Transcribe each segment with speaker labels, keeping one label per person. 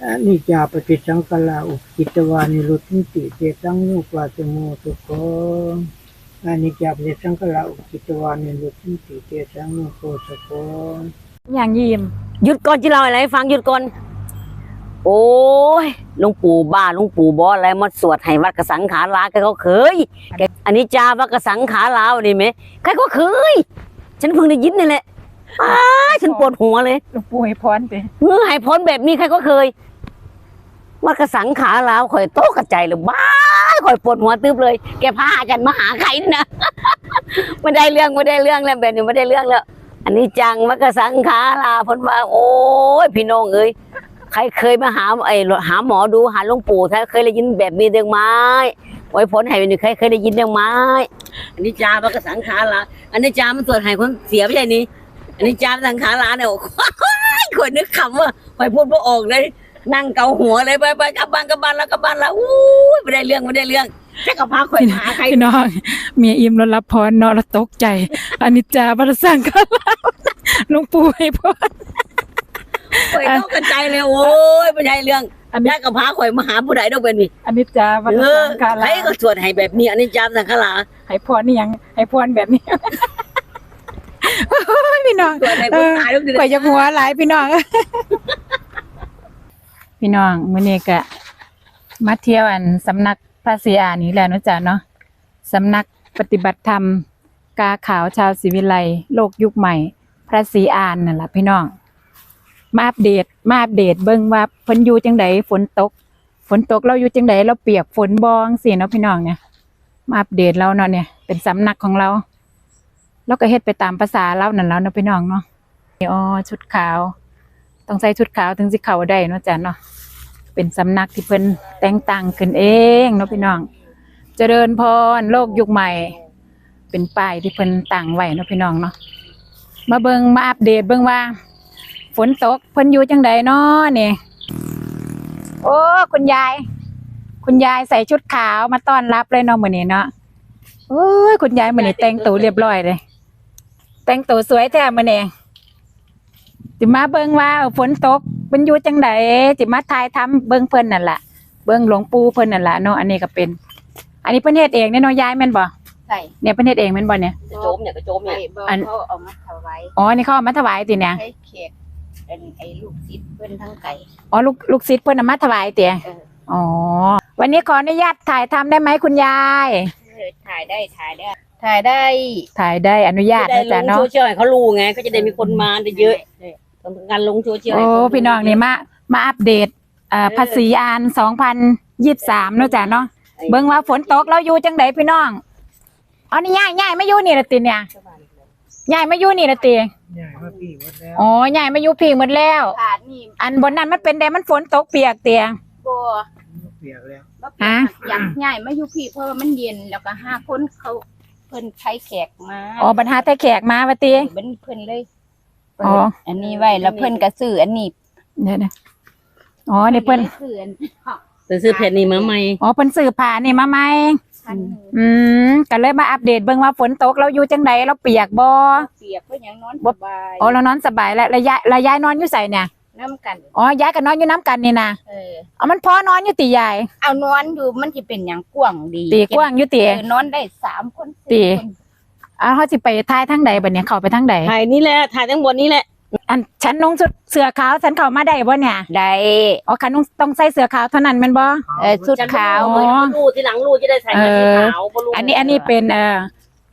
Speaker 1: อนิจจาปฏิสังขาอุกิตวานิรุตติติเตสังมุปาสโมทุกขอนิจจาปฏิสังขาอุกิตวานิรุตติติเตสังมุปาสโก
Speaker 2: อย่างยิม
Speaker 3: หยุดก่อนที่เราอะไรให้ฟังหยุดก่อน โอ้ยหลุงปู่บ้าหลุงปู่บออะไรมาสวดให้วัดกระสังขาลาแกก็เคยแกอันนี้จาวัดกระสังขาลาวนี่ไหมใครก็เคย ฉันเพิ่งได้ยินนี่แหละ อ้ายฉันปวดหัวเลย
Speaker 2: หลวงปู่ให้พรไป
Speaker 3: เมื่อให้พ้นแบบนี้ใครก็เคยวัดกระสังขาลาวข่อยโต๊ะกระใจเลยบ้าข่อยปวดหัวตึบเลย แกพากันมาหาใครนะไม่ได้เรื่องไม่ได้เรื่องแล้วแบบนี้ไม่ได้เรื่องแล้ว อันนี้จังวัดกระสังขาลาพ้นว่า โอ้ยพี่น้องเอ้ยใครเคยมาหาไอ้หาหมอดูหาหลวงปู่ถ้าเคยได้ยินแบบนี้เรื่องไม้ไว้ผลให้เป็นใครเคยได้ยินเรื่องไม้อันนี้จามันก็สังขารละอันนี้จามันตรวจให้คนเสียไม่ใช่นี่ อันนี้จาสังขารละเนี่ยโอ้ยคนนึกคำว่าคอยพูดไม่ออกเลยนั่งเกาหัวเลยไปไปกลับบ้านกลับบ้านแล้วกลับบ้านแล้วอู้ยไม่ได้เรื่องไม่ได้เรื่องแค่กับพาข่อยหาใคร
Speaker 2: พี่น้องเมียอิ่มแล้วรับพรเนาะแล้วตกใจอันนี้จาบรสังกัลหลวงปู่ให้พร
Speaker 3: ข่อยต้องกระจายเลยโอ้ยไม่ได้เรื่อง
Speaker 2: อันนี้
Speaker 3: แค่กับพาข่อยมาหาผู้ใดต้องเป็นนี่
Speaker 2: อันนี้จาบร
Speaker 3: เออ
Speaker 2: สังกัล
Speaker 3: ใครก็ตรวจให้แบบนี้อันนี้จาสังขาร
Speaker 2: ให้พรนี่ยังให้พรแบบนี้โอ้ย พี่น้อง
Speaker 3: ตรวจให้คนตายต้อง
Speaker 2: ข่อยจะหัวหลายพี่น้อง พี่น้องมื้อนี้ก็มาเที่ยวอันสำนักพระศรีอานนี่แหละเนาะจ๊ะเนาะสำนักปฏิบัติธรรม กาขาวชาวศิวิไลย์โลกยุคใหม่ พระศรีอานนั่นล่ะพี่น้อง มาอัปเดตมาอัปเดตเบิ่งว่าเพิ่นอยู่จังไดฝนตก ฝนตกเราอยู่จังไดเราเปียกฝนบองสิเนาะพี่น้องเนี่ยมาอัปเดตเราเนาะเนี่ยเป็นสำนักของเรา เราก็เฮ็ดไปตามภาษาเรานั่นแล้วเนาะพี่น้องเนาะอ๋อชุดขาว ต้องใส่ชุดขาวถึงสิเข้าได้เนาะจ้ะเนาะเป็นสำนักที่เพิ่นแต่งตั้งขึ้นเองเนาะพี่น้อง เจริญพรโลกยุคใหม่ เป็นป้ายที่เพิ่นตั้งไว้เนาะพี่น้องเนาะมาเบิงมาอัปเดตเบิงว่า ฝนตกเพิ่นอยู่จังใดเนาะนี่โอ้คุณยาย คุณยายใส่ชุดขาวมาต้อนรับเลยเนาะมื้อนี้เนาะโอ้ยคุณยายมื้อนี้แต่งตัวเรียบร้อยเลย แต่งตัวสวยแท้มื้อนี้จิมาเบิ่งว่าฝนตกมันอยู่จังใดจิมาถ่ายทำเบิ่งเพิ่นนั่นล่ะเบิ่งหลวงปู่เพิ่นนั่นล่ะเนาะอันนี้ก็เป็น อันนี้เพิ่นเฮ็ดเองเนี่ยเนาะยายแม่นบ่
Speaker 4: ใช่
Speaker 2: เนี่ยเพิ่นเฮ็ดเองแม่นบ่เนี่ย
Speaker 3: กระโจมเนี่ยกระโจม
Speaker 4: ไอ้
Speaker 3: เนี่ย
Speaker 4: บอ
Speaker 2: อัน
Speaker 4: เขาเอามาถวาย
Speaker 2: อ๋อนี่เขาเอามาถวายติเนี่ย
Speaker 4: ให้เขกเป็นไอ้ลูกศิษย์เพิ่นทั้งไก่
Speaker 2: อ๋อลูกลูกศิษย์เพิ่นเอามาถวายติ
Speaker 4: เออ
Speaker 2: อ๋อวันนี้ขออนุญาตถ่ายทำได้ไหมคุณยาย
Speaker 4: เออถ่ายได้ถ่ายได้ ถ่ายได้
Speaker 2: ถ่ายได้อนุญาต
Speaker 3: จะได้
Speaker 2: นะ
Speaker 3: ล
Speaker 2: จ๊ะ
Speaker 3: ง
Speaker 2: เนาะ
Speaker 3: โซเชียลให้เขารู้ไงก็จะได้มีคนมาได้เยอะต้องการลงโซเชียล
Speaker 2: โอ้
Speaker 3: ให้เขารู้
Speaker 2: พี่น้องนี่มามาอัปเดตเอ่อภาษีอานสองพันยี่สามเนาะจ๊ะเนาะเบิ่งว่าฝนตกเราอยู่จังไดพี่น้องอ๋อนี่ย่ายย่ายไม่อยู่นี่ละติเนี่ยย่ายไม่อยู่นี่ละติ
Speaker 1: ใหญ่มาพี่วัดแล้ว
Speaker 2: อ๋อย่ายไม่อยู่พี่หมดแล้ว
Speaker 4: ขาดนี่
Speaker 2: อันบนนั้นมันเป็นแดมันฝนตกเปียกเตีย
Speaker 4: บัว
Speaker 1: เปียกแล้ว
Speaker 4: บ่
Speaker 2: ฮะ
Speaker 4: อยากง่ายมาอยู่พี่เพราะว่ามันเย็นแล้วก็ห้าคนเขาเพิ่นใช้แขกมา
Speaker 2: อ๋อบรรหาแต่แขกมาว่าติ
Speaker 4: เพิ่นเพิ่นเลย
Speaker 2: อ๋อ
Speaker 4: อันนี้ไว้แล้วเพิ่นก็ซื้ออันนี้
Speaker 2: เดี๋ยวนะอ๋อนี่เพิ่น
Speaker 4: ซื้ออัน
Speaker 3: แต่ซื้อเพจนี้มาใหม่
Speaker 2: อ๋อเพิ่นสื่อผ่านนี่มาไหม
Speaker 4: พันหนึ่ง
Speaker 2: อืมก็เลยมาอัปเดตเบิ่งว่าฝนตกเราอยู่จังไดเราเปียกบ่
Speaker 4: เปียกเพิ่นยังนอน
Speaker 2: บ่
Speaker 4: สบาย
Speaker 2: อ๋อเรานอนสบายแล้วแล้วยายแล้วยายนอนอยู่ใส่เนี่ย
Speaker 4: น้ำกัน
Speaker 2: อ๋อยายก็นอนอยู่น้ำกันนี่นะ
Speaker 4: เออ
Speaker 2: เอามันพอนอนอยู่ติยาย
Speaker 4: เอานอนอยู่มันสิเป็นหยังกว้างดี
Speaker 2: ตีกว้างอยู่ติ
Speaker 4: เออนอนได้สามคน
Speaker 2: ติ
Speaker 4: สี่คน
Speaker 2: อ้าวเขาสิไปทายทางใดบัดเนี่ยเข้าไปทางใด
Speaker 3: ถ่ายนี่แหละถ่ายทั้งบนนี้แหละ
Speaker 2: อันฉันนุ่งชุดเสื้อขาวฉันเข้ามาได้บ่เนี่ย
Speaker 4: ได้
Speaker 2: อ๋อคันนุ่งต้องใส่เสื้อขาวเท่านั้นแม่นบ่
Speaker 4: เออสุดขาว
Speaker 2: อ๋อ
Speaker 3: รูที่หลังรูจะได้ใส่มาสีขาวบ่รู้
Speaker 2: อันนี้อันนี้เป็นเอ่อ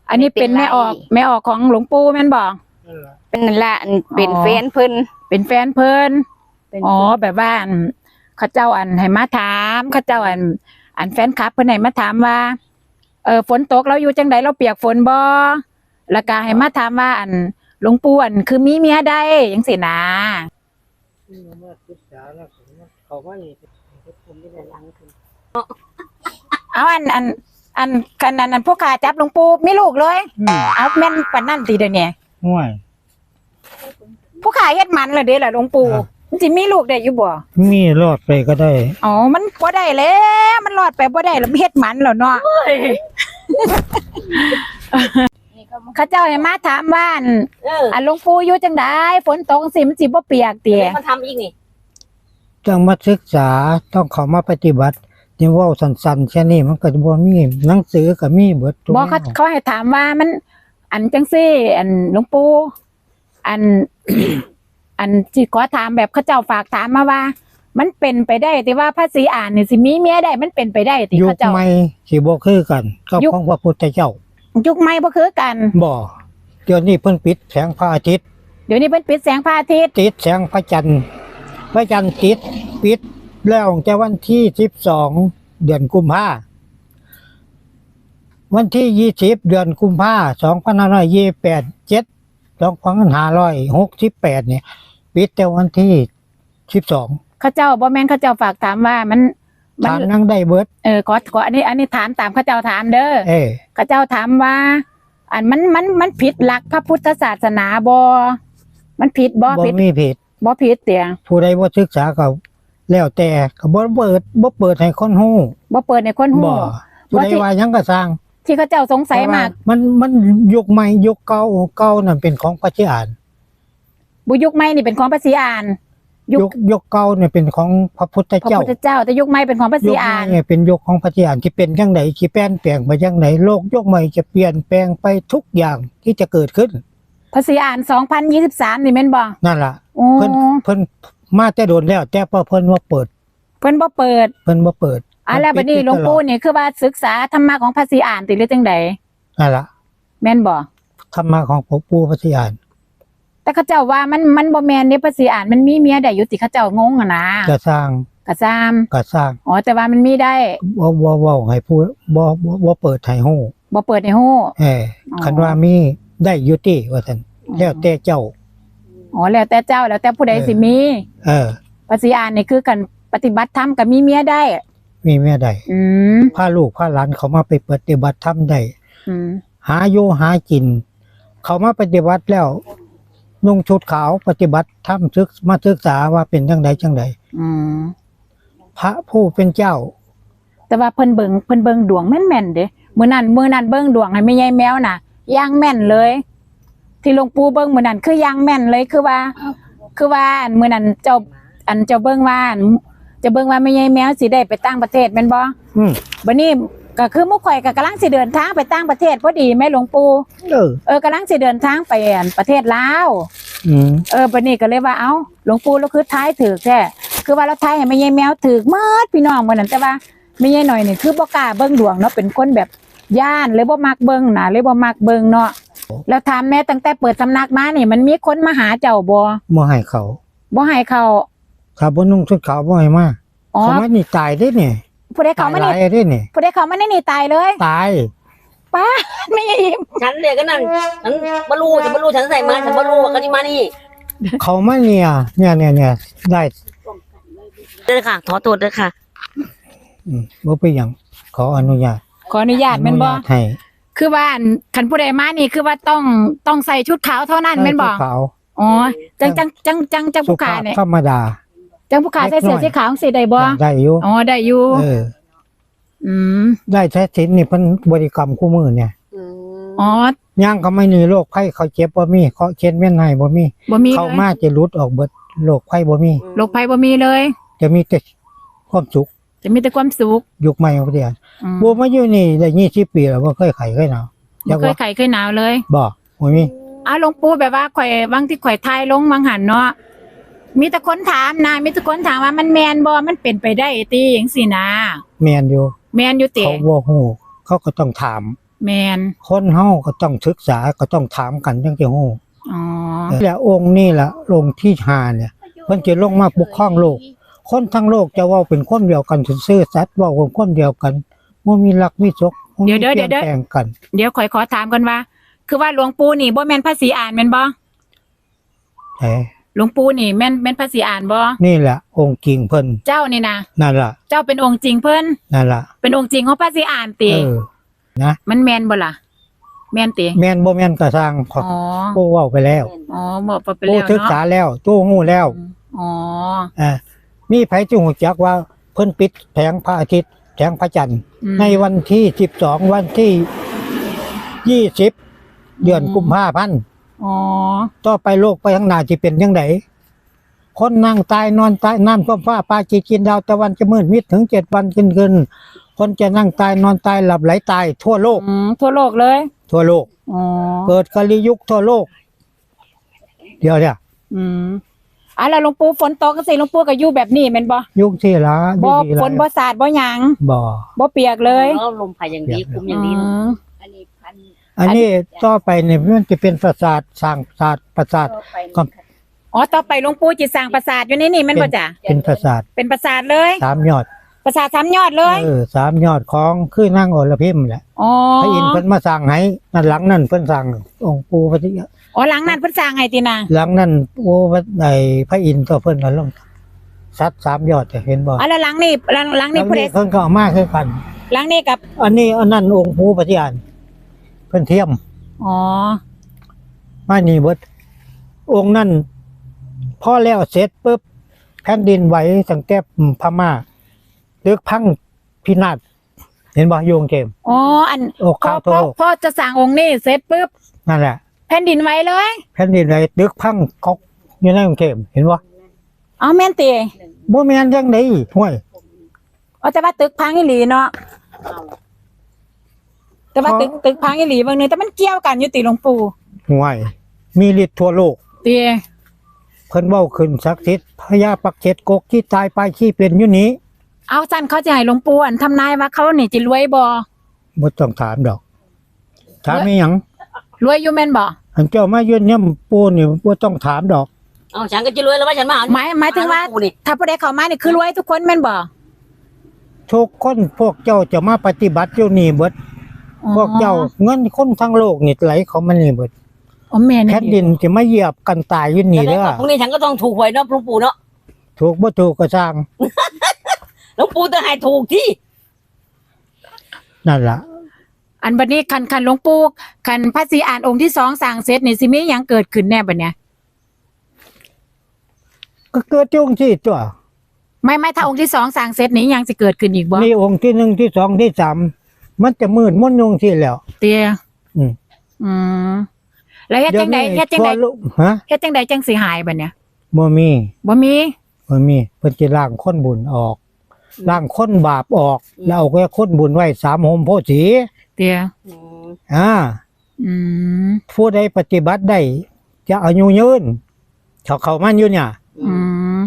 Speaker 2: อันนี้เป็นแม่ออกแม่ออกของหลวงปู่แม่นบ่
Speaker 1: นั่นแหละ
Speaker 4: เป็นนั่นละอันเป็น
Speaker 2: อ๋อ
Speaker 4: แฟนเพิ่น
Speaker 2: เป็นแฟนเพิ่น
Speaker 4: เป็น
Speaker 2: อ๋อแบบว่าอันเขาเจ้าอันให้มาถามเขาเจ้าอัน อันแฟนคลับเพิ่นให้มาถามว่า เออฝนตกเราอยู่จังไดเราเปียกฝนบ่แล้วก็ให้มาถามว่าอันหลวงปู่อันคือมีเมียได้จังซี่นะ
Speaker 1: นี่มันมาศึกษาแล้วผมว่าเขาว่านี่ผมไม่ได้ลังคือ
Speaker 2: เอาอันอัน อันกันนั้นอันพวกข้าจับหลวงปู่มีลูกเลยเอาแม่นปานนั้นติเดี๋ยวนี้
Speaker 1: ห่วย
Speaker 2: พวกข้าเฮ็ดมันแล้วเด้ล่ะหลวงปู่ มันสิมีลูกได้อยู่บ่
Speaker 1: มีรอดไปก็ได้
Speaker 2: อ๋อมันบ่ได้แล้วมันรอดไปบ่ได้แล้วเฮ็ดมันแล้วเนาะ
Speaker 4: นี่ก็มา
Speaker 2: เขาเจ้าให้มาถามว่าอัน
Speaker 3: เออ
Speaker 2: อันหลวงปู่อยู่จังไดฝนตกสิมันสิบ่เปียกติ
Speaker 3: เดี๋ยวมาทำอีกนี่
Speaker 1: จต้องมาศึกษาต้องเข้ามาปฏิบัติยังเว่าสั้นๆแค่นี้มันก็บ่มีหนังสือก็มีเบิดทุก
Speaker 2: บอกเขา
Speaker 1: แนว
Speaker 2: เขาให้ถามว่ามัน อันจังซี่ อันหลวงปู่อัน อันที่ขอถามแบบเขาเจ้าฝากถามมาว่า มันเป็นไปได้ที่ว่าพระศรีอ่านนี่สิมีเมียได้มันเป็นไปได้ที่
Speaker 1: ยุค
Speaker 2: เขาเจ้า
Speaker 1: ใหม่สิบ่คือกันกับ
Speaker 2: ยุค
Speaker 1: ของพระพุทธเจ้า
Speaker 2: ยุคใหม่บ่คือกัน
Speaker 1: บ่เดี๋ยวนี้เพิ่นปิดแสงพระอาทิตย์
Speaker 2: เดี๋ยวนี้เพิ่นปิดแสงพระอาทิตย์
Speaker 1: ติดแสงพระจันทร์พระจันทร์ติดปิดแล้วตั้งแต่วันที่สิบสองเดือนกุมภาวันที่ยี่สิบเดือนกุมภาสองพันห้าร้อยยี่แปดเจ็ดสองพันห้าร้อยหกสิบแปดเนี่ย ปิดแต่วันที่สิบสอง
Speaker 2: เขาเจ้าบ่แม่นเขาเจ้าฝากถามว่ามันมั
Speaker 1: ทานนนั่งได้เบิด
Speaker 2: เออขอขออันนี้ อันนี้ถามตามเขาเจ้าถามเด้อ
Speaker 1: เอ้
Speaker 2: เขาเจ้าถามว่า อันมันมันมันผิดหลักพระพุทธศาสนาบ่มันผิดบ่
Speaker 1: บ่
Speaker 2: ผิด
Speaker 1: มีผิด
Speaker 2: บ่ผิดเตียง
Speaker 1: ผู้ใดบ่ศึกษาก็แล้วแต่ก็บ่เปิดบ่เปิดให้คนฮู้
Speaker 2: บ่เปิดในคนหู
Speaker 1: บ่ผู้ใดว่าหยังก็สร้าง
Speaker 2: ที่เขาเจ้าสงสัยมาก
Speaker 1: เพระว่มันมันยุคใหม่ยุคเก่าเก่านั่นเป็นของพระเจ้า
Speaker 2: บุยุคใหม่นี่เป็นของพระศรีอานยุค
Speaker 1: ยุคยุคเก่าเนี่ยเป็นของพระพุทธ
Speaker 2: พระ
Speaker 1: เจ้า
Speaker 2: พุทธเจ้า แต่ยุคใหม่เป็นของพระศรี
Speaker 1: ยุคให
Speaker 2: อาน
Speaker 1: ม่เนี่ยเป็นยุคของพระเจ้าที่เป็นจังไดที่แปลนแปลงไปจังไดโลกยุคใหม่จะเปลี่ยนแปลงไปทุกอย่างที่จะเกิดขึ้น
Speaker 2: พระศรีอาน 2023 นี่แม่นบ่
Speaker 1: นั่นล่ะ
Speaker 2: โอ้
Speaker 1: เพิ่นเพิ่นมาแต่โดนแล้วแต่พอเพิ่นว่าเปิด
Speaker 2: เพิ่นบ่เปิด
Speaker 1: เพิ่นบ่เปิด
Speaker 2: อะแล้วบัดนี้หลวงปู่นี่คือว่าศึกษาธรรมะของพระศรีอานติหรือจังใด
Speaker 1: นั่นล่ะ
Speaker 2: แม่นบ่
Speaker 1: ธรรมะของพระปู่พระเจ้า
Speaker 2: แต่เขาเจ้าว่ามันมันบ่แม่นเด้พระศรีอานมันมีเมียได้อยู่ติเขาเจ้างงอะนะ
Speaker 1: จะสร้าง
Speaker 2: ก็ซ้ำ
Speaker 1: ก็สร้าง
Speaker 2: อ๋อแต่ว่ามันมีได้
Speaker 1: บ่บ่เว้าให้ผู้บ่บ่บ่เปิดให้ฮู้
Speaker 2: บ่เปิดในฮู้
Speaker 1: เออ
Speaker 2: อ๋อ
Speaker 1: คันว่ามีได้อยู่ติว่าซั่นแล้วแต่เจ้า
Speaker 2: อ๋อแล้วแต่เจ้าแล้วแต่ผู้ใด
Speaker 1: เออ
Speaker 2: สิมี
Speaker 1: เออ
Speaker 2: พระศรีอานนี่คือกันปฏิบัติธรรมก็มีเมียได้
Speaker 1: มีแม่ใด
Speaker 2: อืม
Speaker 1: พาลูกพาหลานเขามาไปปฏิบัติธรรมได้
Speaker 2: อืม
Speaker 1: หาอยู่หากิน เขามาปฏิบัติแล้ว นุ่งชุดขาวปฏิบัติธรรมศึกมาศึกษาว่าเป็นจังใดจังใด
Speaker 2: อืม
Speaker 1: พระผู้เป็นเจ้า
Speaker 2: แต่ว่าเพิ่นเบิงเพิ่นเบิงดวงแม่นๆเด้มื้อนั้นมื้อนั้นเบิงดวงให้แม่ใหญ่แมวน่ะย่างแม่นเลย ที่หลวงปู่เบิงมื้อนั้นคือย่างแม่นเลยคือว่า คือว่าอันมื้อนั้นเจ้าอันเจ้าเบิงว่าอันจะเบิงว่าแม่ใหญ่แมวสิได้ไปต่างประเทศแม่นบ่
Speaker 1: อืม
Speaker 2: บัดนี้ ก็คือหมู่ข่อยก็กำลังสิเดินทางไปต่างประเทศพอดีแม่หลวงปู่
Speaker 1: เออ
Speaker 2: เออกำลังสิเดินทางไปอันประเทศลาว
Speaker 1: อืม
Speaker 2: เออบัดนี้ก็เลยว่าเอ้าหลวงปู่เราคือท้ายถือแท้คือว่าเราท้ายให้แม่ยายแมวถือมดพี่น้องมื้อนั้นแต่ว่าแม่ยายหน่อยนี่คือบ่กล้าเบิ่งดวงเนาะเป็นคนแบบย่านเลยบ่มักเบิ่งน่ะเลยบ่มักเบิ่งเนาะแล้วถามแม่ตั้งแต่เปิดสำนักมานี่ มันมีคนมาหาเจ้าบ่
Speaker 1: บ่ให้เขา
Speaker 2: บ่ให้เขา
Speaker 1: ถ้าบ่นุ่งชุดขาวบ่ให้มา
Speaker 2: อ๋อ
Speaker 1: เขามานี่ตายได้เนี่ย
Speaker 2: ผู้ใด
Speaker 1: ตา
Speaker 2: เขา
Speaker 1: ย
Speaker 2: มา
Speaker 1: หลา
Speaker 2: นี่
Speaker 1: ยได้เนี่ย
Speaker 2: ผู้ใดเขามานี่นี่ตายเลย
Speaker 1: ตาย
Speaker 2: ป้าแม่ยายอิ่ม
Speaker 3: ฉันเนี่ยก็นั่นฉันบรูฉันบรูฉันใส่มาฉันบรูกันนี่มานี่
Speaker 1: เขามาเนี่ยเนี่ยเนี่ยเนี่ยได้
Speaker 3: เด้อค่ะขอตัวเด้อค่ะ
Speaker 1: อืมบ่เป็นหยังขออนุญาต
Speaker 2: ขออนุญาตแม่นบ่
Speaker 1: อญาตให้
Speaker 2: คือว่าอันคันผู้ใดมานี่คือว่าต้องต้องใส่ชุดขาวเท่านั้นแม่นบ่
Speaker 1: ชุดขาว
Speaker 2: อ๋อจังจังจังจังจัง
Speaker 1: สุ
Speaker 2: ผู้ขา
Speaker 1: ภาพ
Speaker 2: เนี่ย
Speaker 1: ธรรมดา
Speaker 2: จังผู้ขาใส่เสื้อสีขาวสิได้บ่
Speaker 1: ได้อยู่
Speaker 2: อ๋อได้อยู่
Speaker 1: เออ
Speaker 2: อืม
Speaker 1: ได้แท้สินนี่เพิ่นบริกรรมคู่มือเนี่ย
Speaker 2: อ๋อ
Speaker 1: ย่างเขาไม่มีโรคไข้เขาเจ็บบ่มีเขาเช็ดเว้นให้บ่มี
Speaker 2: บ่มี
Speaker 1: เขา
Speaker 2: เลย
Speaker 1: มาจะหลุดออกเบิดโรคไข้บ่มี
Speaker 2: โรคภัยบ่มีเลย
Speaker 1: จะมีแต่ความสุข
Speaker 2: จะมีแต่ความสุข
Speaker 1: ยุคใหม่ของประเทศ
Speaker 2: อืม
Speaker 1: บ่มาอยู่นี่ได้20ปีแล้วบ่เคยไข้เคยหนาว
Speaker 2: บ่เคยไข้เคยหนาวเลย
Speaker 1: บ่บ่มี
Speaker 2: อ้าวหลวงปู่แบบว่าข่อยบางที่ข่อยทายลงบางหันเนาะ มีแต่คนถามนะมีแต่คนถามว่ามันแมนบ่มันเป็นไปได้ติจังซี่นะ
Speaker 1: แม่นอยู่
Speaker 2: แมนอยู่ติ
Speaker 1: เขาบ่ฮู้เขาก็ต้องถาม
Speaker 2: แมน
Speaker 1: คนเฮาก็ต้องศึกษาก็ต้องถามกันจังสิฮู้
Speaker 2: อ๋อ
Speaker 1: และองค์นี่ล่ะองค์ที่ห้าเนี่ยเพิ่นจะลงมาปกครองโลก คนทั้งโลกจะเว้าเป็นคนเดียวกันซื่อๆสัตว์เว้าเป็นคนเดียวกันบ่มีรักมีศกบ่มีเปลี่ยนแปลงกัน
Speaker 2: เดี๋ยวข่อยขอถามกันว่า คือว่าหลวงปู่นี่บ่แม่นภาษีอ่านแม่นบ่
Speaker 1: เอ้
Speaker 2: หลวงปู่นี่แม่นแม่นภาษีอ่านบ่
Speaker 1: นี่แหละองค์จริงเพิ่น
Speaker 2: เจ้านี่นะ
Speaker 1: นั่นล่ะ
Speaker 2: เจ้าเป็นองค์จริงเพิ่น
Speaker 1: นั่นล่ะ
Speaker 2: เป็นองค์จริงของภาษีอ่านติ
Speaker 1: เออ
Speaker 2: มันแม่นบ่ล่ะแม่นติ
Speaker 1: แม่นบ่แม่นก็สร้างขอ
Speaker 2: อ๋อ
Speaker 1: ผู้เว้าไปแล้ว
Speaker 2: อ๋อบอกไป
Speaker 1: ผู้
Speaker 2: แล้ว
Speaker 1: ศึกษา
Speaker 2: เนาะ
Speaker 1: แล้วตู้ฮู้แล้ว
Speaker 2: อ๋อ
Speaker 1: อ่ามีไผที่ฮู้จักว่าเพิ่นปิดแผงพระอาทิตย์แผงพระจันทร์
Speaker 2: อืม
Speaker 1: ในวันที่12วันที่20เดือนกุมภาพันธ์
Speaker 2: อ๋อ
Speaker 1: ต่อไปโลกไปข้างหน้าสิเป็นจังไดคนนั่งตายนอนตายน้ำท่วมฟ้าปลาจีกินดาวตะวันจะมืดมิดถึงเจ็ดวันกินคืนคนจะนั่งตายนอนตายหลับไหลตาย ทั่วโลก
Speaker 2: อืมทั่วโลกเลย
Speaker 1: ทั่วโลก
Speaker 2: อ๋อ
Speaker 1: เกิดกาลียุคทั่วโลก เดี๋ยวเนี่ย
Speaker 2: อืมอะแล้วหลวงปู่ฝนตกก็สิหลวงปู่ก็อยู่แบบนี้แม่นบ่
Speaker 1: ยุคที่ละ
Speaker 2: บ่
Speaker 1: ดีๆ
Speaker 2: ฝนบ่สาดบ่หยัง
Speaker 1: บ่
Speaker 2: บ่เปียกเลย
Speaker 3: แล้วลมพายอย่างดีคุมอย่างดี
Speaker 2: อืม
Speaker 4: อันนี้พัน
Speaker 1: อันนี้ต่อไปเนี่ยมันจะเป็นปราสาทสร้างปราสาทปราสาท
Speaker 4: ก็ไป
Speaker 1: ก็
Speaker 2: อ๋อต่อไปหลวงปู่จิตสร้างปราสาทอยู่ในนี่แม่นบ่จ้ะ
Speaker 1: เป็นปราสาท
Speaker 2: เป็นปราสาทเลย
Speaker 1: สามยอด
Speaker 2: ปราสาทสามยอดเลย
Speaker 1: เออสามยอดของคือนั่งอรพิมแหละ
Speaker 2: อ๋อ
Speaker 1: พระอินทร์เพิ่นมาสร้างให้นั่นหลังนั่นเพิ่นสร้างองค์ปู่พระ
Speaker 2: อ๋อหลังนั้นเพิ่นสร้างให้ตินะ
Speaker 1: หลังนั่นโอ้พระไอ้พระอินทร์ก็เพิ่นก็ลงซัดสามยอดจะเห็นบ่
Speaker 2: อ๋อแล้วหลังนี่หลังหลัง
Speaker 1: หลั
Speaker 2: นี่
Speaker 1: ง
Speaker 2: ผู้ใด
Speaker 1: นี้เพิ่นก็เอามาคือกัน
Speaker 2: หลังนี่กับ
Speaker 1: อันนี้อันนั้นองค์ปู่ปฏิญาณ เพิ่นเทียม
Speaker 2: อ๋อ
Speaker 1: มานี่เบิดองค์นั้นพอแล้วเสร็จปุ๊บแผ่นดินไหวตั้งแต่พม่าลึกพังพินาศเห็นบ่โยงเกม
Speaker 2: อ๋ออัน
Speaker 1: โอ้
Speaker 2: พอ
Speaker 1: ข้าว
Speaker 2: พ
Speaker 1: โต
Speaker 2: อพอจะสร้างองค์นี่เสร็จปุ๊บ
Speaker 1: นั่นแหละ
Speaker 2: แผ่นดินไหวเลย
Speaker 1: แผ่นดินไหวลึกพังกอกอยู่ในกรุงเทพเห็นบ่
Speaker 2: เอาแม่นติ
Speaker 1: บ่แม่นจังได๋ห้วย
Speaker 2: อ๋อแต่ว่าตึกพังอีหลีเนาะ แต่ว่าตึกตึกพังอีหลีบางนึงแต่มันเกี่ยวกันอยู่ติหลวงปู่
Speaker 1: ห่วย มีฤทธิ์ทั่วโลก
Speaker 2: ติ
Speaker 1: เพิ่นเว้าขึ้นศักดิ์สิทธิ์พญาปักเจ็ดกกที่ตายไปที่เป็นอยู่นี้
Speaker 2: เอาซั่นเขาจะให้หลวงปู่อันทำนายว่าเขานี่จะรวยบ่
Speaker 1: บ่ต้องถามดอก ถามอีหยัง
Speaker 2: รวยอยู่แม่นบ่
Speaker 1: อันเจ้ามายืนเนี่ยปู่นี่บ่ต้องถามดอก
Speaker 3: เอาฉันก็จะรวยแล้วว่าฉันมาหา
Speaker 2: หมายหมายถึงว่า
Speaker 3: หลปูนี่
Speaker 2: ถ้าผู้ใดเข้ามานี่คือรวยทุกคนแม่นบ่
Speaker 1: ทุกคนพวกเจ้าจะมาปฏิบัติอยู่นี่เบิด พวกเจ้าเงินคนทั้งโลกนี่ไหลเข้ามานี่เบิด
Speaker 2: อ๋อแม่น
Speaker 1: แผ่นดินจะมาเหยียบกันตายอยู่นี่เด้อ
Speaker 3: พรุ่งนี้ฉันก็ต้องถูกหวยเนาะหลวงปู่เนาะ
Speaker 1: ถูกบ่ถูกก็สร้าง
Speaker 3: หลวงปู่ต้องให้ถูกที่
Speaker 1: นั่นล่ะ
Speaker 2: อันบัดนี้คันคันหลวงปู่คันพระศรีอานองค์ที่สองสร้างเสร็จนี่สิมีหยังเกิดขึ้นแน่บัดเนี้ย
Speaker 1: ก็เกิดจงที่ตัว
Speaker 2: ไม่ไม่ถ้าองค์ที่สองสร้างเสร็จนี่หยังสิเกิดขึ้นอีกบ่
Speaker 1: นี่องค์ที่หนึ่งที่สองที่สาม มันจะมืดมนยงที่แล้ว
Speaker 2: เตีย
Speaker 1: อืม
Speaker 2: อืมแล้วเฮ็ดจังไดเฮ็ดจังได
Speaker 1: ทั่วโลกฮะ
Speaker 2: เฮ็ดจังไดจังสิหายบัดเนี้ย
Speaker 1: บ่มี
Speaker 2: บ่มี
Speaker 1: บ่มีเพิ่นสิล้างคนบุญออกล้างคนบาปออก แล้วเอาแค่คนบุญไว้สามโหมโพธิ์สี
Speaker 2: เตีย
Speaker 3: อืม
Speaker 1: อ่า
Speaker 2: อืม
Speaker 1: ผู้ใดปฏิบัติได้จะอายุยืนเขาเข้ามันอยู่เนี่ย
Speaker 2: อืม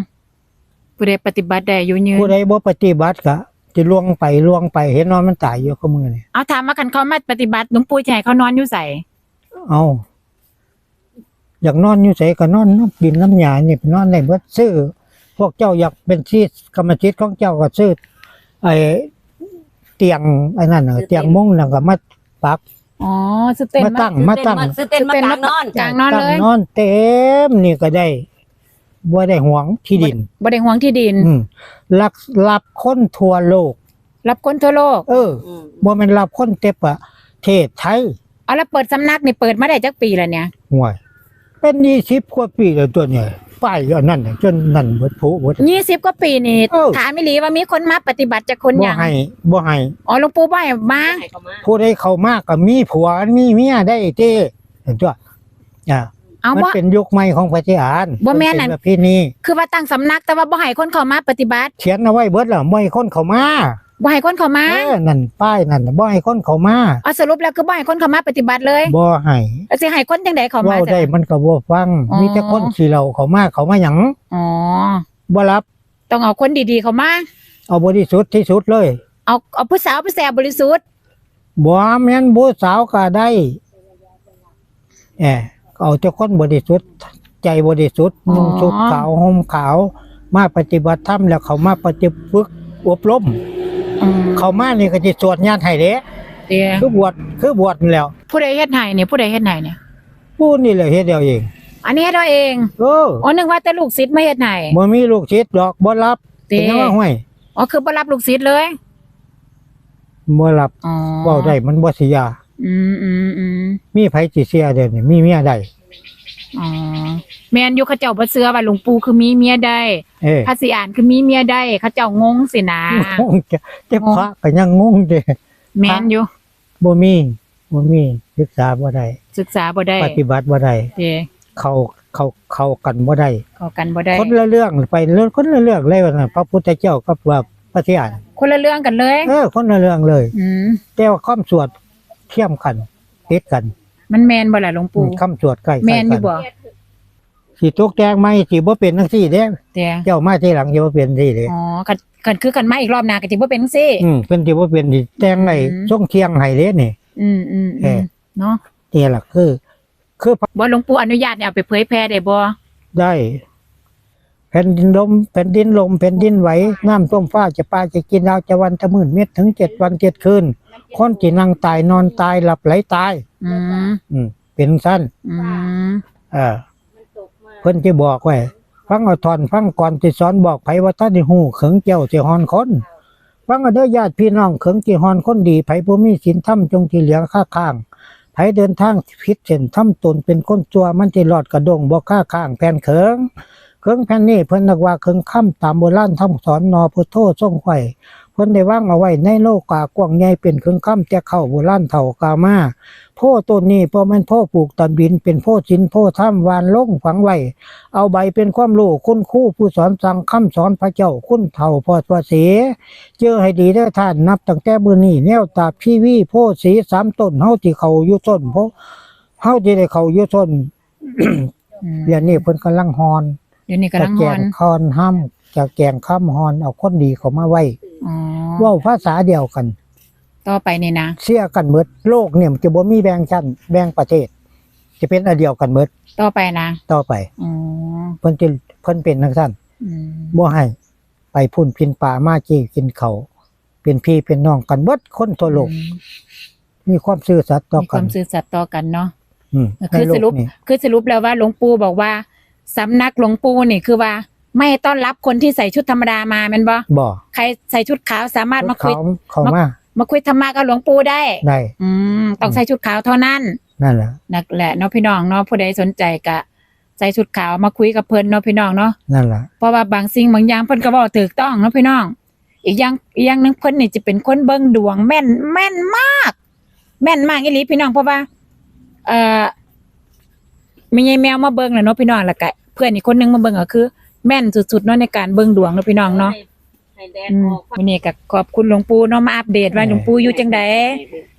Speaker 2: ผู้ใดปฏิบัติได้อยู่ยืน
Speaker 1: ผู้ใดบ่ปฏิบัติก็ จะล่วงไปล่วงไปเห็นนอนมันตายอยู่กับมือนี่
Speaker 2: เอาถามมาคันเขามาปฏิบัติหลวงปู่จะให้เขานอนอยู่ไส
Speaker 1: เอาอยากนอนอยู่ไสก็นอนน้ำกินน้ำยานี่ไปนอนได้เบิดซื้อพวกเจ้าอยากเป็นที่กรรมจิตของเจ้าก็ซื้อไอ้เตียงไอ้นั่นน่ะเตียงมุ้งนั่นก็มาปัก
Speaker 2: อ๋อสเต็น
Speaker 1: มาตั้ง
Speaker 3: ซื้อเต้นมาซื้อเต้นมากลางนอน
Speaker 2: กลางนอนเลย
Speaker 1: ตั้งนอนเต็มนี่ก็ได้ บ่ได้หวงที่ดิน
Speaker 2: บ่ได้ห่วงที่ดิน
Speaker 1: อืมรับรับคนทั่วโลก
Speaker 2: รับคนทั่วโลก
Speaker 1: เออ
Speaker 3: อืม
Speaker 1: บ่แม่นรับคนเต็ประเทศไทย
Speaker 2: เอาแล้วเปิดสำนักนี่เปิดมาได้จักปีแล้วเนี่ย
Speaker 1: ห่วย เป็น20กว่าปีแล้วตัวเนี่ยป้ายอันนั้นน่ะจนนั่นเบิดผู้เบิด
Speaker 2: ยี่สิบกว่าปีนี่
Speaker 1: เออ
Speaker 2: ถามไม่หลีว่ามีคนมาปฏิบัติจากคน
Speaker 1: บ่
Speaker 2: อย่าง
Speaker 1: ให้บ่ให้
Speaker 2: อ๋อหลวงปู่บ่ให้มา
Speaker 3: ให้เขามา
Speaker 1: ผู้ใดเข้ามาก็มีผัวมีเมียได้เต้เห็นตัวอ่า
Speaker 2: เอา
Speaker 1: มัน
Speaker 2: บ่
Speaker 1: เป็นยุคใหม่ของพระเจ้าอ่าน
Speaker 2: บ่แม่นนั่น
Speaker 1: เป็พี่นี้
Speaker 2: คือว่าตั้งสำนักแต่ว่าบ่ให้คนเข้ามาปฏิบัติ
Speaker 1: เขียนเอาไว้เบิดแล้วบ่ให้คนเข้ามา
Speaker 2: บ่ให้คนเข้ามา
Speaker 1: เออนั่นป้ายนั่นน่ะบ่ให้คนเข้ามา
Speaker 2: เอาสรุปแล้วคือบ่ให้คนเข้ามาปฏิบัติเลย
Speaker 1: บ่ให้
Speaker 2: แล้วสิให้คนจังไดเข้ามา
Speaker 1: เว้าได้
Speaker 2: จ้ะ
Speaker 1: มันก็บ่ฟัง
Speaker 2: อ๋อ
Speaker 1: มีแต่คนขี้เหล้าเข้ามาเข้ามาหยัง
Speaker 2: อ๋อ
Speaker 1: บ่รับ
Speaker 2: ต้องเอาคนดีๆเข้ามา
Speaker 1: เอาบริสุทธิ์ที่สุดเลย
Speaker 2: เอาเอาผู้สาวผู้แสบบริสุทธิ์
Speaker 1: บ่แม่นผู้สาวก็ได้แอบ เอาแต่คนบริสุทธิ์ใจบริสุทธิ์นุ่งชุดขาวห่มขาว มาปฏิบัติธรรมแล้วเขามาปฏิฝึกอบรม
Speaker 2: อืม
Speaker 1: เขามานี่ก็สิสวดญาณให้เด้
Speaker 2: เดี๋ยว
Speaker 1: คือบวชคือบวชนี่แหล้ว
Speaker 2: ผู้ใดเฮ็ดให้เนี่ยผู้ใดเฮ็ดให้เนี่ย
Speaker 1: ผู้นี่แหละเฮ็ดเดียวเอง
Speaker 2: อันนี้เฮ็ดเอาเอง
Speaker 1: เออ
Speaker 2: อ๋อนึกว่าแต่ลูกศิษย์มาเฮ็ดให้
Speaker 1: บ่มีลูกศิษย์ดอกบ่รับ
Speaker 2: เด้
Speaker 1: เป็นยังว่าห้วย
Speaker 2: อ๋อคือบ่รับลูกศิษย์เลย
Speaker 1: บ่รับ
Speaker 2: อ๋อ
Speaker 1: เว้าได้มันบ่สิยา
Speaker 2: อืมอืมอืม
Speaker 1: มีไผสิเสียเด้อนี่มีเมียได้
Speaker 2: อ๋อแม่นอยู่เขาเจ้าบ่เชื่อว่าหลวงปู่คือมีเมียได้
Speaker 1: เอ้ย
Speaker 2: พระศรีอานคือมีเมียได้เขาเจ้างงสินะ
Speaker 1: งงจะจะพระก็ยังงงเด้
Speaker 2: แม่นอยู่
Speaker 1: บ่มีบ่มีศึกษาบ่ได้
Speaker 2: ศึกษาบ่ได้
Speaker 1: ปฏิบัติบ่ได้
Speaker 2: เด้
Speaker 1: เขาเขาเข้ากันบ่ได้
Speaker 2: เข้ากันบ่ได้
Speaker 1: คนละเรื่องไปเรื่องคนละเรื่องเลยว่าน่ะพระพุทธเจ้ากับว่าพระเสียน
Speaker 2: คนละเรื่องกันเลย
Speaker 1: เออคนละเรื่องเลย
Speaker 2: อืม
Speaker 1: แต่ว่าคำสวด เทียมกันติดกัน
Speaker 2: มันแม่นบ่ล่ะหลวงปู่
Speaker 1: คำสวดใกล้ๆ
Speaker 2: แม่นอยู่
Speaker 1: กัน
Speaker 2: บ่
Speaker 1: สิตกแตงไหมสิบ่เป็นจังซี่เด้
Speaker 2: แต่
Speaker 1: เจ้ามาทีหลังสิบ่เป็นที่เด้
Speaker 2: อ๋อกันกันคือกันมาอีกรอบหน้าก็สิบ่เป็นจังซี่
Speaker 1: อืมเป็นสิบ่เป็นสิแตงไอ้
Speaker 2: อืม
Speaker 1: ส่งเที่ยงให้เด้นี่
Speaker 2: อืมอืม
Speaker 1: เอ
Speaker 2: อื
Speaker 1: อ
Speaker 2: มเนาะ
Speaker 1: นี่ล่ะคือ คือพระ
Speaker 2: บ่หลวงปู่อนุญาตเนี่ยเอาไปเผยแพร่ได้บ่
Speaker 1: ได้แผ่นดินลมแผ่นดินลมแผ่นดินไหวน้ำท่วมฟ้าจะปลาจะกินดาวจะวันจะหมื่นเม็ดถึงเจ็ดวันเจ็ดคืน คนที่นั่งตายนอนตายหลับไหลตาย
Speaker 2: อืม
Speaker 1: อืมเป็นสั้น
Speaker 2: อืม
Speaker 1: เออเพิ่นจะบอกไว้ฟังเอาทอนฟังก่อนที่สอนบอกไผว่าท่านได้ฮู้เขิงเจ้าสิฮอนคนฟังเอาเด้อญาติพี่น้องเขิงสิฮอนคนดีไผบ่มีศีลธรรมจงที่เหลือค่าข้างไผเดินทางผิดเส้นทำตนเป็นคนจัวมันสิรอดกระดงบ่ค่าข้างแผ่นเขิงเขิงแผ่นนี้เพิ่นนักว่าเขิงค่ำตามโบราณทำสอนนอพุทโธทรงไว้ เพิ่นได้วางเอาไว้ในโลกากว้างใหญ่เป็นเขิงค่ำแต่เข้าโบราณเฒ่ากามาโพธิ์ต้นนี้เพราะมันโพธิ์ปลูกตอนบินเป็นโพธิ์สินโพธิ์ถ้ำวานลงฝังไว้เอาใบเป็นความรู้คุณครู่ผู้สอนสั่งคำสอนพระเจ้าคุณเท่าพอดว่าเสียเจอให้ดีเด้อท่านนับตั้งแต่มื้อนี้แนวตาบชีวีโพธิ์สีสามต้นเฮาที่เขาอยู่ต้นเพราะเฮาที่ได้เขาอยู่ต้น
Speaker 2: อืม
Speaker 1: เดี๋ยวนี้เพิ่นกำลังฮอน
Speaker 2: เดี๋ยวนี้กำ
Speaker 1: จะ
Speaker 2: ลัง
Speaker 1: แก
Speaker 2: ฮองน
Speaker 1: คอนห้ำจะแกงข้ามฮอนเอาคนดีเข้ามาไว้
Speaker 2: อ๋อ
Speaker 1: เว้าภาษาเดียวกัน
Speaker 2: ต่อไปนี่นะ
Speaker 1: เสียกันหมดโลกเนี่ยมันจะบ่มีแบ่งชั้นแบ่งประเทศ จะเป็นอันเดียวกันหมด
Speaker 2: ต่อไปนะ
Speaker 1: ต่อไป
Speaker 2: อ๋อ
Speaker 1: เพิ่นจะเพิ่นเป็นจังซั่น
Speaker 2: อืม
Speaker 1: บ่ให้ไปพุ่นพินป่ามาจี้กินเขาวเป็นพี่เป็นน้องกันเบิดคนทั่วโลก
Speaker 2: อืม
Speaker 1: มีความซื่อสัตย์ต่อ
Speaker 2: มีค
Speaker 1: กั
Speaker 2: วานมซื่อสัตย์ต่อกันเนาะ
Speaker 1: อืม
Speaker 2: คือ
Speaker 1: ในโล
Speaker 2: ส
Speaker 1: ก
Speaker 2: รุป
Speaker 1: นี้
Speaker 2: คือสรุปแล้วว่าหลวงปู่บอกว่าสำนักหลวงปู่นี่คือว่า ไม่ต้อนรับคนที่ใส่ชุดธรรมดามาแม่นบ่
Speaker 1: บ่
Speaker 2: ใครใส่ชุดขาวสามารถมาคุย
Speaker 1: เขาเขามา
Speaker 2: มาคุยธรรมะกับหลวงปู่ได้
Speaker 1: ได้
Speaker 2: อืมต้องใส่ชุดขาวเท่านั้น
Speaker 1: นั่นแหละ
Speaker 2: นักแหละเนาะพี่น้องเนาะผู้ใดสนใจก็ใส่ชุดขาวมาคุยกับเพิ่นเนาะพี่น้องเนาะ
Speaker 1: นั่นแหละ
Speaker 2: เพราะว่าบางสิ่งบางอย่างเพิ่นก็บอกถูกต้องเนาะพี่น้อง อีกอย่างอีกอย่างหนึงเพิ่นนี่จะเป็นคนเบิ่งดวง แม่นแม่นมาก แม่นมากอีหลีพี่น้องเพราะว่า เอ่อมียายแมวมาเบิ่งแล้วเนาะพี่น้องแล้วก็เพื่อนอีกคนนึงมาเบิ่งก็คือ แม่นสุดๆเนาะในการเบิ่งดวงเนาะพี่น้องเนาะ
Speaker 3: ให้แดด
Speaker 2: อื
Speaker 3: อ
Speaker 2: ม
Speaker 3: อก
Speaker 2: วันนี้ก็ขอบคุณหลวงปู่เนาะมาอัปเดตว่าหลวงปู่อยู่จังใด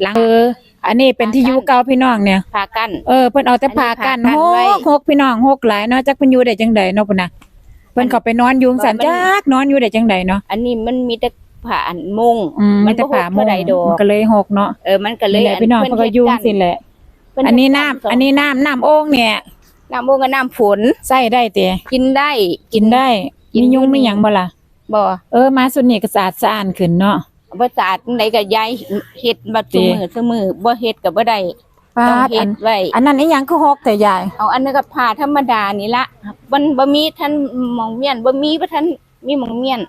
Speaker 2: หลังเออ อันนี้เป็นที่อยู่เก่าพี่น้องเนี่ย
Speaker 3: พากัน
Speaker 2: เออเพิ่นเอาแต่ผ้ากัน
Speaker 3: อันนี้
Speaker 2: ห
Speaker 3: ผ้ากันไว้
Speaker 2: กหกพี่น้องหกหลายเนาะจักเพิ่นอยู่ได้จังใดเนาะพุ่นน่ะเพิ่นเข้าไปนอนอยู่สันจักนอนอยู่ได้จังใดเนาะ
Speaker 3: อันนี้มันมีแต่ผ่าอันมุง
Speaker 2: อืม
Speaker 3: มั
Speaker 2: มันน
Speaker 3: บ่
Speaker 2: แต่ผ้า
Speaker 3: หก
Speaker 2: มุ
Speaker 3: เท่างใดดอก
Speaker 2: มันก็เลยหกเนาะ
Speaker 3: เออมันก็เล
Speaker 2: นี่
Speaker 3: ย
Speaker 2: แหละพี่น้องเพิ่นก็อยู่จังซี่แหละ
Speaker 3: เพิ่เฮ็ด
Speaker 2: อันนี้น้ำ
Speaker 3: กั
Speaker 2: อันนี้น้ำน้ำโอ่งเนี่ย
Speaker 3: น้ำมุงกับน้ำฝน
Speaker 2: ใส่ได้เตะ
Speaker 3: กินได้
Speaker 2: กินได้
Speaker 3: กิน
Speaker 2: มียุง
Speaker 3: อยู่นี่
Speaker 2: มีหยังบ่ล่ะ
Speaker 3: บ่
Speaker 2: เออมาสุดนี่ก็สะอาดสะอ้านขึ้นเนาะ
Speaker 3: บ่สะอาดจังไดก็ยายเฮ็ดบัด
Speaker 2: ติ
Speaker 3: ซุมื้อซุมื้อบ่เฮ็ดก็บ่ได้
Speaker 2: ปา
Speaker 3: ต้อง
Speaker 2: ด
Speaker 3: เฮ็
Speaker 2: อัน
Speaker 3: ดไว้
Speaker 2: อันนั้นอีหยังคือหกแต่ยาย
Speaker 3: เอาอันนั้นก็ผ้าธรรมดานี่ละมันบ่มีท่านหมองเมียนบ่มีบ่ท่านมีหมองเมียน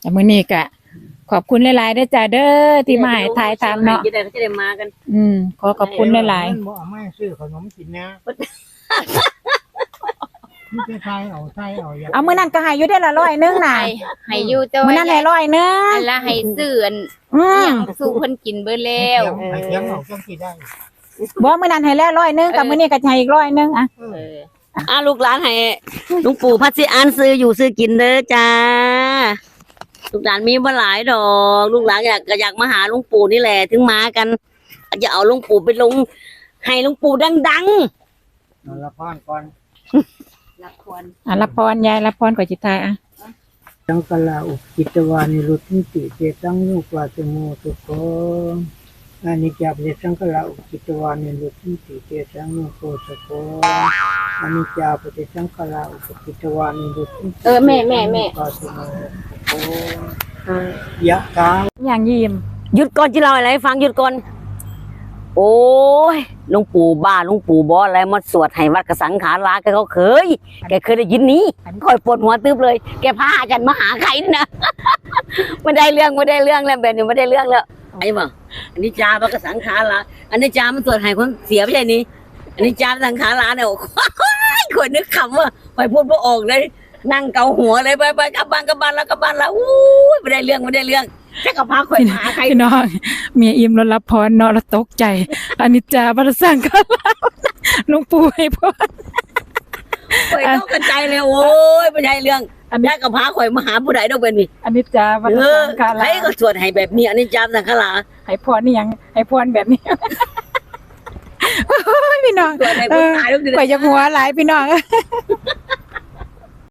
Speaker 2: แต่มื้อนี้ก็ ขอบคุณหลายๆเด้อจ้าเด้อที่มาให้ทายทำเนาะ
Speaker 3: จะได้จะได้มากัน
Speaker 2: อืม ขอขอบคุณหลาย
Speaker 1: บ่เอามาซื้อขนมกินนะนี่จะใส่เอาใส่เอาอย่า
Speaker 2: ๆ เอามื้อนั้นก็ให้อยู่ได้ละร้อยหนึงน่ะ
Speaker 3: ให้ให้อยู่แต่
Speaker 2: มื้อ
Speaker 3: ว่า
Speaker 2: นั้นให้ร้อยหนึง
Speaker 3: อันละให้ซื้ออัน
Speaker 2: อื
Speaker 3: อิห
Speaker 2: ม
Speaker 3: ยังสู่เพิ่นกินเบิดแล้ว
Speaker 1: ให้เสียงเอาจังสิได้
Speaker 2: บ่มื้อนั้นให้แล้วร้อยหนึงกับมื้อนี้ก็ให้อีกร้อยหนึงอะ
Speaker 1: เออ
Speaker 3: อ่าลูกหลานให้ลุงปู่พัดสิอ่านซื้ออยู่ซื้อกินเด้อจ้า ลูกหลานมีบ่หลายดอก ลูกหลานอยากก็อยากมาหาลุงปู่นี่แหละถึงมากันจะเอาลุงปู่ไปลง ให้ลุงปู่ดัง
Speaker 1: เอาละพรก่อน
Speaker 3: ๆละคร
Speaker 2: อะรับพรยายรับพรก่อนจิตทายอะ
Speaker 1: สังกลาอุกิตวานิรุตติติเจตังนุปาตโมตุโกอานิจจาปฏิสังกลาอุกิตวานิรุตติติเจตังนุโกสโก อานิจจาปฏิสังกลาอุกิตวานิรุตติ
Speaker 3: เออแม่แม่แม่
Speaker 1: ปาตโมตุโกยะตา
Speaker 2: อย่างยิ้ม
Speaker 3: หยุดก่อนที่เราอะไรให้ฟังหยุดก่อน โอ้ยหลุงปู่บ้าหลุงปู่บออะไรมาสวดให้วัดกระสังขาราแกเขาเคย แกเคยได้ยินนี้คอยปวดหัวตึบเลย แกพาอาจารย์มาหาใครนะ ไม่ได้เรื่องไม่ได้เรื่องแล้วแบบนี้ไม่ได้เรื่องแล้วไอ้บ่อันนี้จาวัดกระสังขาราอันนี้จามันสวดให้คนเสียไม่ใช่นี่อันนี้จาสังขาราเนี่ยโอ้ ยคนนึกคำว่าไปพูดไม่ออกเลย นั่งเกาหัวเลยไปไปกลับบ้านกลับบ้านแล้วกลับบ้านแล้วอู้ยไม่ได้เรื่องไม่ได้เรื่องแค่กับพาข่อยมาหาใคร
Speaker 2: พี่น้องเมียอิ่มแล้วรับพรเนาะแล้วตกใจอนิจจาบรสร้างกันหลวงปู่ให้พร
Speaker 3: ข่อยต้องกระจายเลยโอ้ยไม่ใช่เรื่อง
Speaker 2: อันนี้
Speaker 3: แค่กับพาข่อยมาหาผู้ใดต้องเป็นนี่
Speaker 2: อนิจจาบร
Speaker 3: เอ
Speaker 2: ส
Speaker 3: อ
Speaker 2: ร้างกัน
Speaker 3: ใครก็สวดให้แบบนี้อันนี้จามสังฆลา
Speaker 2: ให้พรนี่ยังให้พรแบบนี้โอ้ย พี่น้อง
Speaker 3: สวดให้คนตายต้อง
Speaker 2: ข่อยจะหัวหลายพี่น้อง